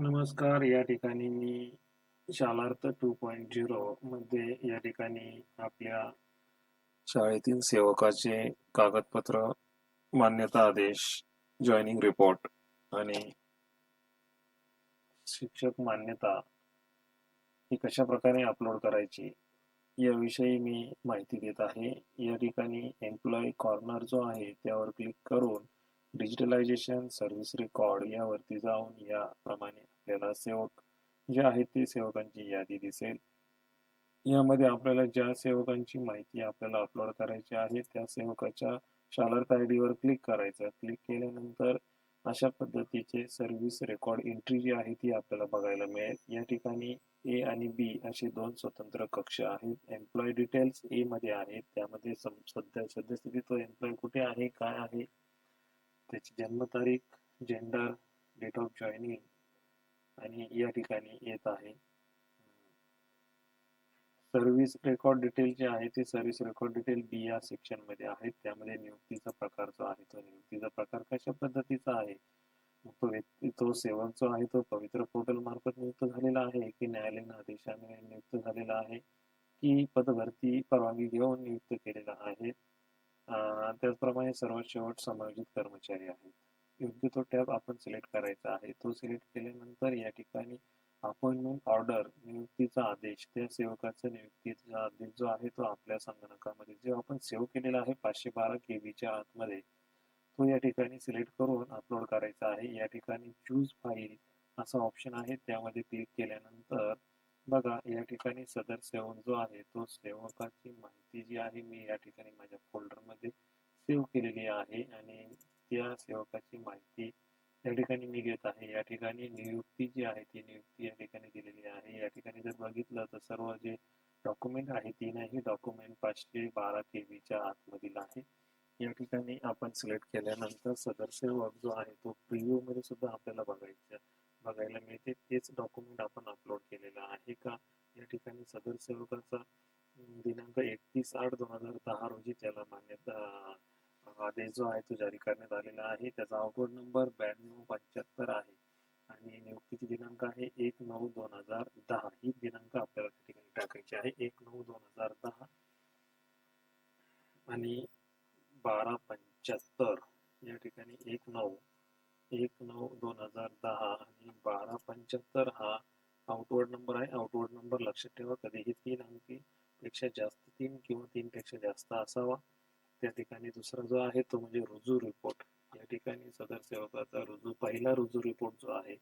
नमस्कार. या ठिकाणी मी शालार्थ टू पॉईंट झिरो मध्ये या ठिकाणी आपल्या शाळेतील सेवकाचे कागदपत्र मान्यता आदेश जॉईनिंग रिपोर्ट आणि शिक्षक मान्यता ही कशा प्रकारे अपलोड करायची याविषयी मी माहिती देत आहे. या ठिकाणी एम्प्लॉई कॉर्नर जो आहे त्यावर क्लिक करून डिजिटलायझेशन सर्व्हिस रेकॉर्ड यावरती जाऊन याप्रमाणे आपल्याला सेवक जे आहेत ते सेवकांची यादी दिसेल. यामध्ये आपल्याला ज्या सेवकांची माहिती आपल्याला अपलोड करायची आहे त्या सेवकाच्या शालर्थ आय वर क्लिक करायचं. क्लिक केल्यानंतर अशा पद्धतीचे सर्व्हिस रेकॉर्ड एंट्री जी आहे ती आपल्याला बघायला मिळेल. या ठिकाणी ए आणि बी असे दोन स्वतंत्र कक्ष आहेत. एम्प्लॉय डिटेल्स ए मध्ये आहेत. त्यामध्ये सध्या सद्यस्थिती तो एम्प्लॉय कुठे आहे? काय आहे? त्याची जन्मतारीख जेंडर डेट ऑफ जॉईनिंग आणि या ठिकाणी येत आहे. सर्व्हिस रेकॉर्ड डिटेल जे आहे ते सर्व्हिस रेकॉर्ड डिटेल बी या सेक्शनमध्ये आहेत त्यामध्ये नियुक्तीचा प्रकार जो आहे तो नियुक्तीचा प्रकार कशा पद्धतीचा आहे? तो व्यक्ती तो सेवक जो आहे तो पवित्र पोर्टल मार्फत नियुक्त झालेला आहे की न्यायालयीन आदेशाने नियुक्त झालेला आहे की पदभरती परवानगी घेऊन नियुक्त केलेला आहे? त्याचप्रमाणे सर्वात शेवट समायोजित कर्मचारी आहेत. योग्य तो टॅब आपण सिलेक्ट करायचा आहे. तो सिलेक्ट केल्यानंतर या ठिकाणी अपॉइंटमेंट ऑर्डर नियुक्तीचा आदेश त्या सेवकाचा नियुक्तीचा आदेश जो आहे तो आपल्या संगणकामध्ये जो आपण सेव्ह केलेला आहे पाचशे बारा के बीच्या आतमध्ये तो या ठिकाणी सिलेक्ट करून अपलोड करायचा आहे. या ठिकाणी चूज फाईल असा ऑप्शन आहे. त्यामध्ये क्लिक केल्यानंतर बघा या ठिकाणी सदर सेवक जो आहे तो सेवकाची माहिती जी आहे मी या ठिकाणी माझ्या फोल्डरमध्ये सेव्ह केलेली आहे आणि या सेवकाची माहिती या ठिकाणी मी घेत आहे. या ठिकाणी नियुक्ती जी आहे ती नियुक्ती या ठिकाणी दिलेली आहे. या ठिकाणी जर बघितलं तर सर्व जे डॉक्युमेंट आहे तीनही डॉक्युमेंट पाचशे बारा के बीच्या आतमधील आहे. या ठिकाणी आपण सिलेक्ट केल्यानंतर सदर सेवक जो आहे तो प्रिव्ह्यू मध्ये सुद्धा आपल्याला बघायचं बघायला मिळते. तेच डॉक्युमेंट आपण अपलोड केलेलं आहे का? या ठिकाणी सदर सेवकाचा दिनांक एकतीस आठ दोन हजार दहा रोजी त्याला मान्यता आदेश जो आहे तो जारी करण्यात आलेला आहे. त्याचा आउटवर्ड नंबर ब्याण्णव पंच्याहत्तर आहे. आणि नियुक्तीची दिनांक आहे एक नऊ दोन हजार दहा. ही दिनांक आपल्याला त्या ठिकाणी टाकायची आहे. एक नऊ दोन हजार दहा आणि बारा पंच्याहत्तर. या ठिकाणी एक नऊ एक नऊ दोन हजार दहा आणि बारा पंच्याहत्तर हा आउटवर्ड नंबर आहे. आउटवर्ड नंबर लक्षात ठेवा. कधीही तीन अंकी पेक्षा जास्त तीन किंवा तीन पेक्षा जास्त असावा. त्या ठिकाणी दुसरा जो आहे तो म्हणजे रुजू रिपोर्ट या ठिकाणी सदर सेवकाचा रुजू पहिला रुजू रिपोर्ट जो आहे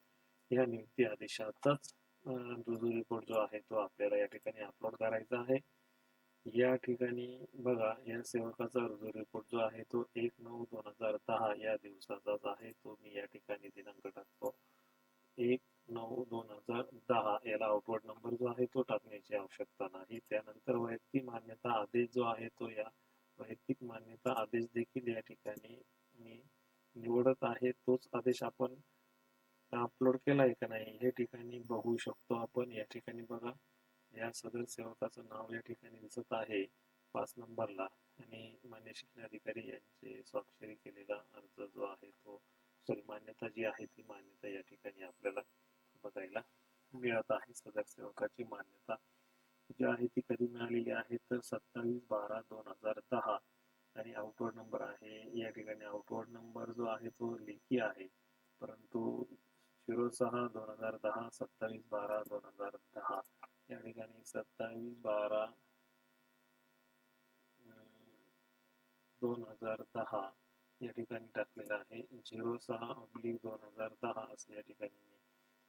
या नियुक्ती आदेशाचाच रुजू रिपोर्ट जो आहे तो आपल्याला या ठिकाणी अपलोड करायचा आहे. या ठिकाणी बघा या सेवकाचा रुजू रिपोर्ट जो आहे तो एक नऊ दोन हजार दहा या दिवसाचाच आहे. तो मी या ठिकाणी दिनांक टाकतो. एक नऊ दोन हजार दहा याला आउटवर्ड नंबर जो आहे तो टाकण्याची आवश्यकता नाही. त्यानंतर वैयक्तिक मान्यता आदेश जो आहे तो या वैयक्तिक मान्यता आदेश देखील या ठिकाणी मी निवडत आहे. तोच आदेश आपण अपलोड केला आहे का नाही हे ठिकाणी बघू शकतो आपण. या ठिकाणी बघा या सदर सेवकाचं नाव या ठिकाणी दिसत आहे पाच नंबरला. आणि मान्य शिक्षणाधिकारी यांचे स्वाक्षरी केलेला अर्ज जो आहे तो सॉरी मान्यता जी आहे ती मान्यता या ठिकाणी आपल्याला बघायला मिळत आहे. सदर सेवकाची मान्यता जी आहे ती कधी मिळालेली आहे तर सत्तावीस बारा दोन हज़ार दहा. आणि आउटवर्ड नंबर आहे. या ठिकाणी आउटवर्ड नंबर जो आहे तो लेखी आहे. परंतु झिरो सहा दोन हज़ार दहा, सत्तावीस बारा दोन हज़ार दहा. या ठिकाणी सत्तावीस बारा दोन हज़ार दहा या ठिकाणी टाकलेला आहे. झिरो सहा अब्लिक दोन हज़ार दहा असं या ठिकाणी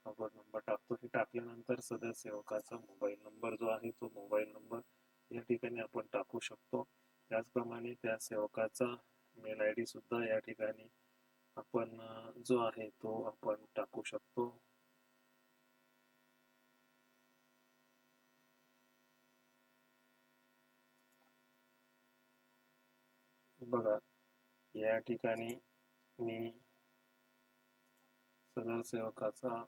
मी नंबर टाकतो. हे टाकल्यानंतर सदर सेवकाचा मोबाईल नंबर जो आहे तो मोबाईल नंबर या ठिकाणी आपण टाकू शकतो. त्याचप्रमाणे त्या सेवकाचा मेल आय डी सुद्धा या ठिकाणी आपण जो आहे तो आपण टाकू शकतो. बघा या ठिकाणी मी सदरसेवकाचा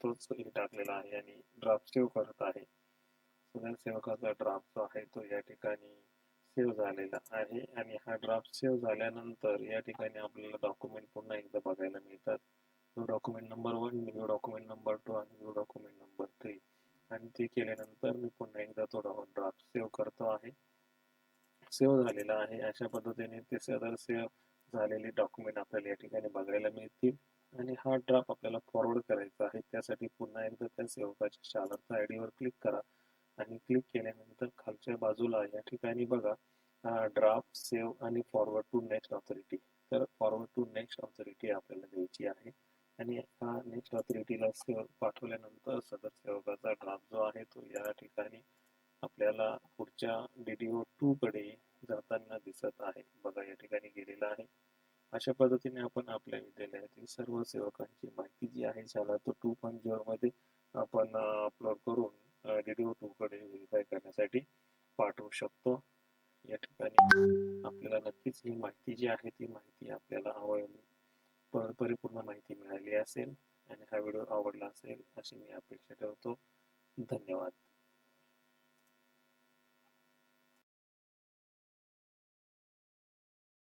तोच हे टाकलेला आहे आणि ड्राफ्ट सेव्ह करत आहे. सदरसेवकाचा ड्राफ्ट जो आहे तो या ठिकाणी सेव्ह झालेला आहे आणि हा ड्राफ्ट सेव्ह झाल्यानंतर या ठिकाणी आपल्याला डॉक्युमेंट पुन्हा एकदा बघायला मिळतात. View document number one view document number two आणि व्ह्यू डॉक्युमेंट नंबर थ्री आणि ते केल्यानंतर मी पुन्हा एकदा तो ड्राफ्ट सेव्ह करतो आहे. सेव्ह झालेला आहे. अशा पद्धतीने ते सदर सेव्ह झालेले डॉक्युमेंट आपल्याला या ठिकाणी बघायला मिळतील. आणि हा ड्राफ्ट आपल्याला फॉरवर्ड करायचा आहे. त्यासाठी पुन्हा एकदा त्या सेवकाच्या शालार्थ आय वर क्लिक करा आणि क्लिक केल्यानंतर खालच्या बाजूला या ठिकाणी बघा ड्राफ्ट सेव्ह आणि फॉरवर्ड टू नेक्स्ट ऑथॉरिटी तर फॉरवर्ड टू नेक्स्ट ऑथॉरिटी आपल्याला द्यायची आहे. आणि हा नेक्स्ट ऑथॉरिटीला सेव पाठवल्यानंतर सदर सेवकाचा ड्राफ्ट जो आहे तो या ठिकाणी आपल्याला पुढच्या डीडीओ टू कडे जाताना दिसत आहे बघा या ठिकाणी गेलेला आहे अशा पद्धतीने आपण आपल्या विद्यालयातील सर्व सेवकांची माहिती जी आहे शाला तो टू पॉईंट झिरो मध्ये आपण अपलोड करून डीडीओ टू कडे व्हेरीफाय करण्यासाठी पाठवू शकतो. या ठिकाणी आपल्याला नक्कीच ही माहिती जी आहे ती माहिती आपल्याला आवड परिपूर्ण माहिती मिळाली असेल आणि हा व्हिडिओ आवडला असेल अशी मी अपेक्षा ठेवतो. धन्यवाद.